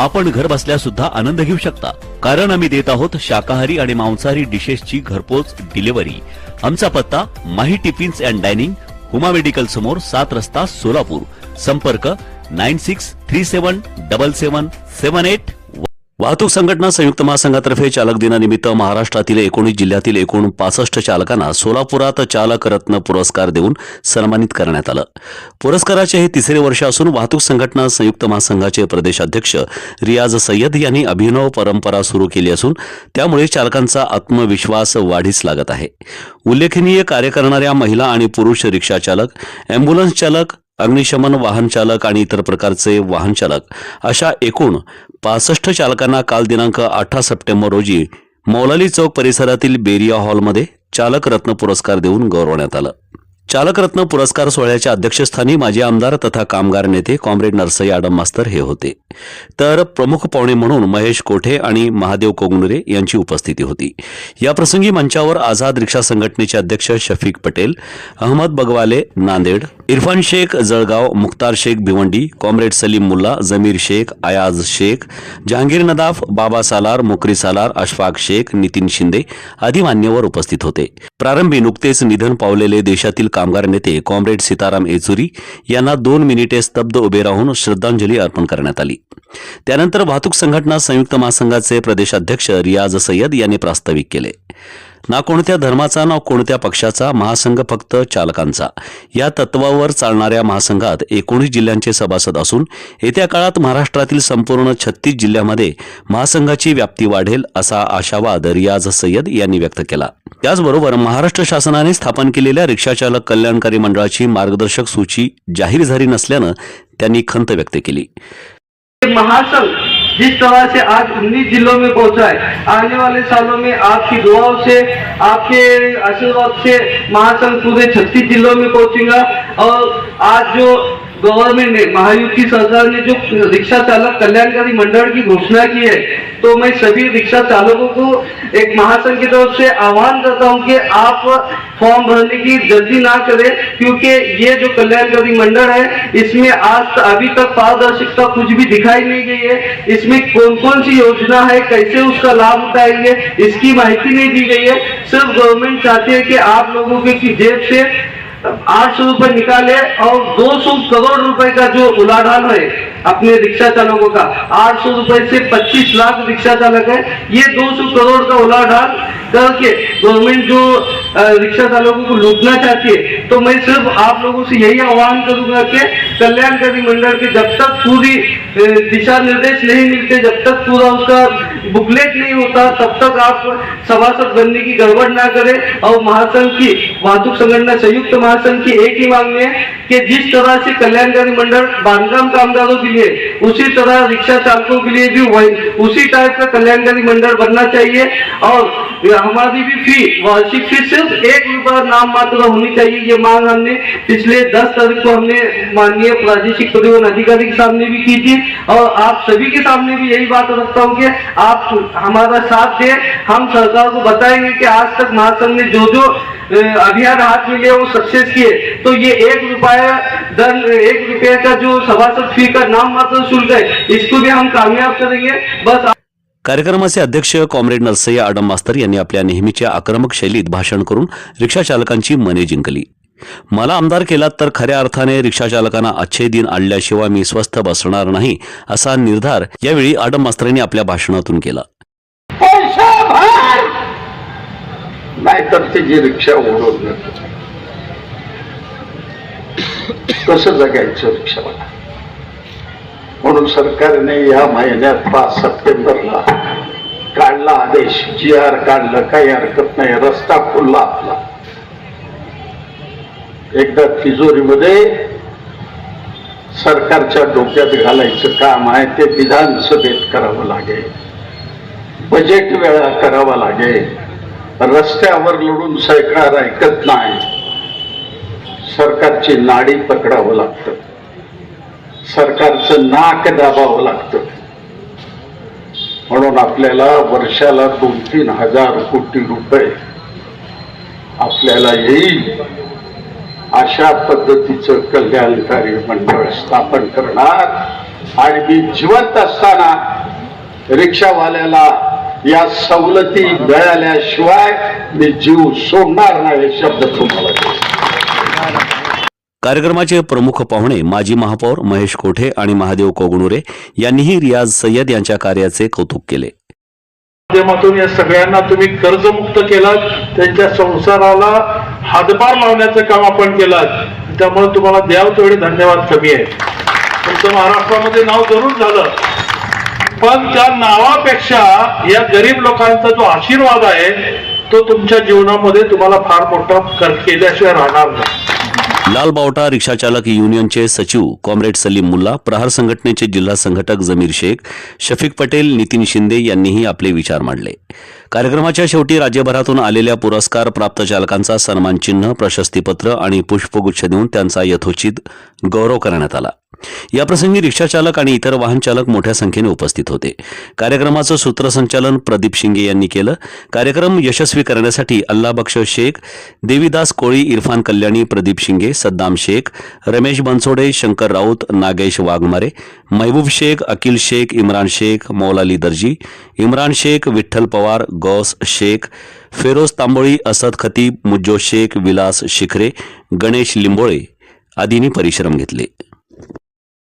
आपण घर बसल्या सुद्धा आनंद घेऊ शकता. कारण आम्ही देत आहोत शाकाहारी आणि मांसाहारी डिशेसची घरपोच डिलिव्हरी. आमचा पत्ता Mahi tiffins and dining Huma medical समोर सात रस्ता सोलापूर. संपर्क nine six three seven double seven seven eight वाहतूक संघटना संयुक्त महासंघातर्फे चालक दिनानिमित्त महाराष्ट्रातील एकोणीस जिल्ह्यातील एकूण पासष्ट चालकांना सोलापुरात चालक रत्न पुरस्कार देऊन सन्मानित करण्यात आलं. पुरस्काराचे हे तिसरे वर्ष असून वाहतूक संघटना संयुक्त महासंघाचे प्रदेशाध्यक्ष रियाज सय्यद यांनी अभिनव परंपरा सुरू केली असून त्यामुळे चालकांचा आत्मविश्वास वाढीस लागत आहे. उल्लेखनीय कार्य करणाऱ्या महिला आणि पुरुष रिक्षा चालक अँब्युलन्स चालक अग्निशमन वाहन चालक आणि इतर प्रकारचे वाहन चालक. अशा एकूण पासष्ट चालकांना काल दिनांक अठरा सप्टेंबर रोजी मौलाली चौक परिसरातील बेरिया हॉलमध्ये चालक रत्न पुरस्कार देऊन गौरवण्यात आलं. चालक रत्न पुरस्कार सोहळ्याच्या अध्यक्षस्थानी माजी आमदार तथा कामगार नेते कॉम्रेड नरसई आडम मास्तर हे होते. तर प्रमुख पाहुणे म्हणून महेश कोठे आणि महादेव कोगनुरे यांची उपस्थिती होती. याप्रसंगी मंचावर आझाद रिक्षा संघटनेचे अध्यक्ष शफीक पटेल अहमद बगवाले नांदेड इरफान शेख जळगाव मुख्तार शेख भिवंडी कॉम्रेड सलीम मुल्ला जमीर शेख आयाज शेख जहांगीर नदाफ बाबा सालार मुकरी सालार अशफाक शेख नितीन शिंदे आदी मान्यवर उपस्थित होते. प्रारंभी नुकतेच निधन पावलेले देशातील कामगार नेते कॉम्रेड सीताराम येचुरी यांना दोन मिनिटे स्तब्ध उभे राहून श्रद्धांजली अर्पण करण्यात आली. त्यानंतर वाहतूक संघटना संयुक्त महासंघाचे प्रदेशाध्यक्ष रियाज सय्यद यांनी प्रास्ताविक केले. ना कोणत्या धर्माचा ना कोणत्या पक्षाचा महासंघ फक्त चालकांचा. या तत्वावर चालणाऱ्या महासंघात एकोणीस जिल्ह्यांचे सभासद असून येत्या काळात महाराष्ट्रातील संपूर्ण छत्तीस जिल्ह्यामध्ये महासंघाची व्याप्ती वाढेल असा आशावाद रियाज सय्यद यांनी व्यक्त केला. त्याचबरोबर महाराष्ट्र शासनाने स्थापन केलेल्या रिक्षाचालक कल्याणकारी मंडळाची मार्गदर्शक सूची जाहीर झाली नसल्यानं त्यांनी खंत व्यक्त केली. महासंघ जिस तरह से आज 19 जिलों में पहुंचा है आने वाले सालों में आपकी दुआओं से आपके आशीर्वाद से महासंघ पूरे 36 जिलों में पहुंचेगा। और आज जो गवर्नमेंट ने महायुति सरकार ने जो रिक्शा चालक कल्याणकारी मंडल की घोषणा की है तो मैं सभी रिक्शा चालकों को एक महासंघ की तरफ़ से आह्वान करता हूँ कि आप फॉर्म भरने की जल्दी ना करें, क्योंकि ये जो कल्याणकारी मंडल है, इसमें आज अभी तक पारदर्शिता कुछ भी दिखाई नहीं गई है। इसमें कौन कौन सी योजना है, कैसे उसका लाभ उठाएँगे, इसकी माहिती नहीं दी गई है। सिर्फ़ गवर्नमेंट चाहती है कि आप लोगों के की जेब से आठ सौ रुपये निकाले और 200 करोड़ रुपए का जो उलाढाल है अपने रिक्शा चालकों का, आठ सौ रुपये से 25 लाख रिक्शा चालक है। ये 200 करोड़ का उलाढाल करके गवर्नमेंट जो रिक्शा चालकों को लूटना चाहती है तो मैं सिर्फ़ आप लोगों से यही आह्वान करूँगा कि कल्याणकारी मंडल के जब तक पूरी दिशा निर्देश नहीं मिलते, जब तक पूरा उसका बुकलेट नहीं होता, तब तक आप सभासद बनने की गड़बड़ ना करें और महासंघ की वाहतूक संगठन संयुक्त महासंघ की एक ही मांग है कि जिस तरह से कल्याणकारी मंडल बांधकाम कामगारों के लिए, उसी तरह रिक्शा चालकों के लिए भी वही, उसी टाइप का कल्याणकारी मंडल बनना चाहिए और हमारी भी फ़ी वार्षिक फ़ी सिर्फ़ एक रुपया नाम मात्र होनी चाहिए, ये मांग हमने पिछले दस तारीख को हमने माननीय प्रादेशिक परिवहन अधिकारी के सामने भी की थी और आप सभी के सामने भी यही बात रखता हूँ कि आप, हमारा साथ दें हम सरकार को बताएँगे कि आज तक महासंघ ने जो जो अभियान हाथ में लिए वो सक्सेस किए। तो ये एक रुपया दर एक रुपये का जो सभासद फी का नाम मात्र शुल्क है इसको भी हम कामयाब करेंगे। बस कार्यक्रमाचे अध्यक्ष कॉम्रेड नरसय्या आडम मास्तर यांनी आपल्या नेहमीच्या आक्रमक शैलीत भाषण करून रिक्षा चालकांची मने जिंकली. मला आमदार केलात तर खऱ्या अर्थाने रिक्षा चालकांना अच्छे दिन आणल्याशिवाय मी स्वस्थ बसणार नाही असा निर्धार यावेळी आडम मास्तरांनी आपल्या भाषणातून केला. नाहीतर त्याची रिक्षा देतो कसं जगायचं रिक्षावाला. म्हणून सरकारने या महिन्यात पाच सप्टेंबरला काढला आदेश. जी आर काढलं काही हरकत नाही. रस्ता खुलला आपला. एकदा तिजोरीमध्ये सरकारच्या डोक्यात घालायचं काम आहे ते विधानसभेत करावं लागेल. बजेट वेळा करावा लागेल. रस्त्यावर लढून सरकार ऐकत नाही. सरकारची नाडी पकडावं लागतं. सरकारचं नाक दाबावं लागतं. म्हणून आपल्याला वर्षाला दोन तीन हजार कोटी रुपये आपल्याला येईल अशा पद्धतीचं कल्याणकारी मंडळ स्थापन करणार आणि मी जिवंत असताना रिक्षावाल्याला या सवलती मिळाल्याशिवाय मी जीव सोडणार नाही शब्द तुम्हाला कार्यक्रमाचे प्रमुख पाहुणे माजी महापौर महेश कोठे आणि महादेव कोगणुरे यांनीही रियाज सय्यद यांच्या कार्याचे कौतुक केले. माध्यमातून या सगळ्यांना तुम्ही कर्जमुक्त केलात त्यांच्या संसाराला हातभार लावण्याचं काम आपण केलात. त्यामुळे तुम्हाला द्याव तेवढे धन्यवाद कमी आहे. तुमचं महाराष्ट्रामध्ये नाव जरूर झालं. पण त्या नावापेक्षा या गरीब लोकांचा जो आशीर्वाद आहे तो तुमच्या जीवनामध्ये तुम्हाला फार मोठा कर केल्याशिवाय राहणार नाही. लाल बावटा रिक्षाचालक युनियनचे सचिव कॉम्रेड सलीम मुल्ला प्रहार संघटनेचे जिल्हा संघटक जमीर शेख शफीक पटेल नितीन शिंदे यांनीही आपले विचार मांडले. कार्यक्रमाच्या शेवटी राज्यभरातून आलेल्या पुरस्कार प्राप्त चालकांचा सन्मान चिन्ह प्रशस्तीपत्र आणि पुष्पगुच्छ देऊन त्यांचा यथोचित गौरव करण्यात आला. याप्रसंगी रिक्षाचालक आणि इतर वाहन चालक मोठ्या संख्येने उपस्थित होते. कार्यक्रमाचं सूत्रसंचालन प्रदीप शिंगे यांनी केलं. कार्यक्रम यशस्वी करण्यासाठी अल्लाबक्ष शेख देवीदास कोळी इरफान कल्याणी प्रदीप शिंगे सद्दाम शेख रमेश बनसोडे शंकर राऊत नागेश वाघमारे महबूब शेख अकिल शेख इम्रान शेख मौलाली दर्जी इम्रान शेख विठ्ठल पवार गौस शेख फेरोज तांबोळी असद खतीब मुज्जो शेख विलास शिखरे गणेश लिंबोळे आदींनी परिश्रम घेतले.